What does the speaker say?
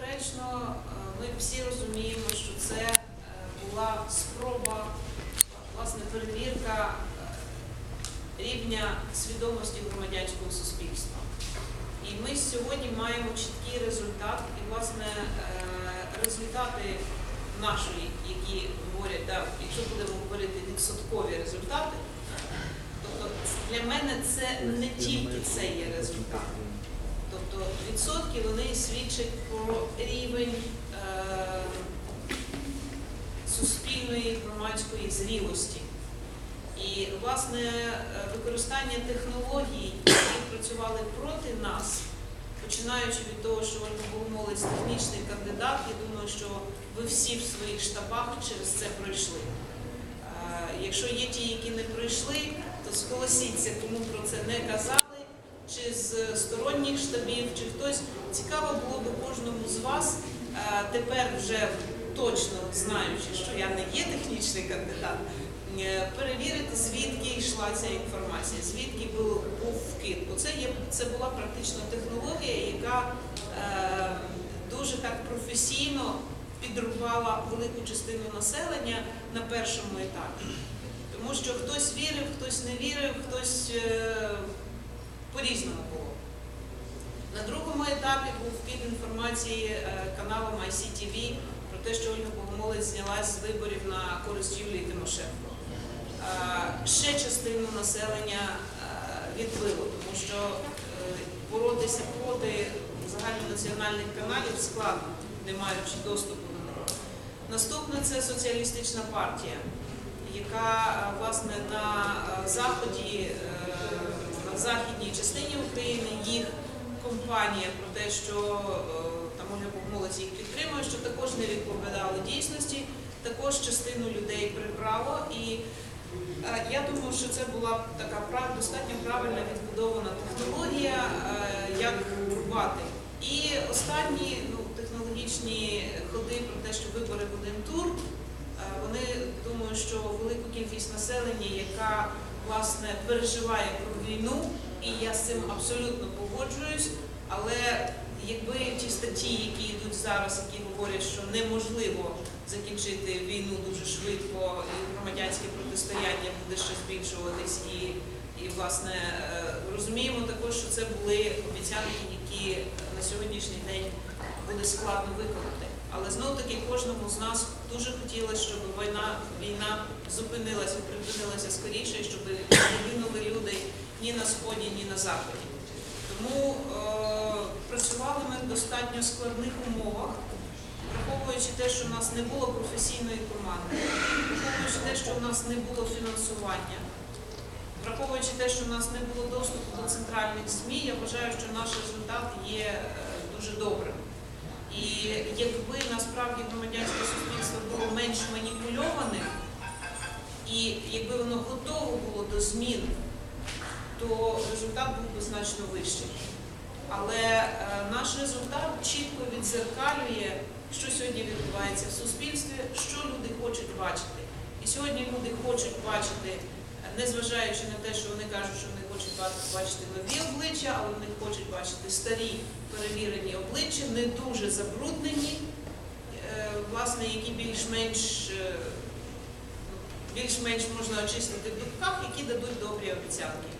безперечно, е, ми всі розуміємо, що це е, була спроба, власне, перевірка е, рівня свідомості громадянського суспільства. І ми сьогодні маємо чіткий результат, і, власне, результати нашої, які говорять, да, якщо будемо говорити відсоткові результати, тобто для мене це не тільки це є результат. Тобто відсотки вони свідчать про рівень е, суспільної громадської зрілості. І, власне, використання технологій, які працювали проти нас, починаючи від того, що Ольга Богомолець технічний кандидат, я думаю, що ви всі в своїх штабах через це пройшли. Е, Якщо є ті, які не пройшли, то зголосіться, кому про це не казали, чи з сторонніх штабів, чи хтось. Цікаво було би кожному з вас е, тепер вже точно знаючи, що я не є технічний кандидат, е, перевірити, звідки йшла ця інформація, звідки був вкид. Бо це, є, це була практично технологія, яка е, дуже так професійно підрубала велику частину населення на першому етапі. Тому що хтось вірив, хтось не вірив, хтось е, по-різному було. На другому етапі був вкид інформації е, каналом ICTV про те, що Ольга Богомолець знялась з виборів на користь Юлії Тимошенко. Е, Ще частину населення е, відбило, тому що боротися проти загальнонаціональних каналів складно, не маючи доступу до них. Наступне це соціалістична партія, яка власне на заході, західній частині України їх компанія про те, що е, там Ольга Богомолець їх підтримує, що також не відповідали дійсності, також частину людей прибрало. І е, я думаю, що це була така достатньо правильно відбудована технологія, е, як рубати. І останні ну, технологічні ходи про те, що вибори в один тур, вони думаю, що велику кількість населення, яка власне переживає про війну, і я з цим абсолютно погоджуюсь, але якби ті статті, які йдуть зараз, які говорять, що неможливо закінчити війну дуже швидко, і громадянське протистояння буде ще збільшуватись, і, і власне е, розуміємо також, що це були обіцянки, які на сьогоднішній день буде складно виконати. Але знов таки кожному з нас дуже хотілося, щоб війна, війна зупинилася, припинилася скоріше, щоб не гинули люди ні на сході, ні на заході. Тому е, працювали ми в достатньо складних умовах, враховуючи те, що в нас не було професійної команди, враховуючи те, що в нас не було фінансування, враховуючи те, що в нас не було доступу до центральних ЗМІ, я вважаю, що наш результат є е, дуже добрим. І якби насправді громадянське суспільство було менш маніпульоване, і якби воно готове було до змін, то результат був би значно вищий. Але е, наш результат чітко відзеркалює, що сьогодні відбувається в суспільстві, що люди хочуть бачити. І сьогодні люди хочуть бачити, незважаючи на те, що вони кажуть, що вони хочуть бачити нові обличчя, але вони хочуть бачити старі перевірені обличчя, не дуже забруднені, е, власне, які більш-менш е, більш-менш можна очистити в дубках, які дадуть добрі обіцянки.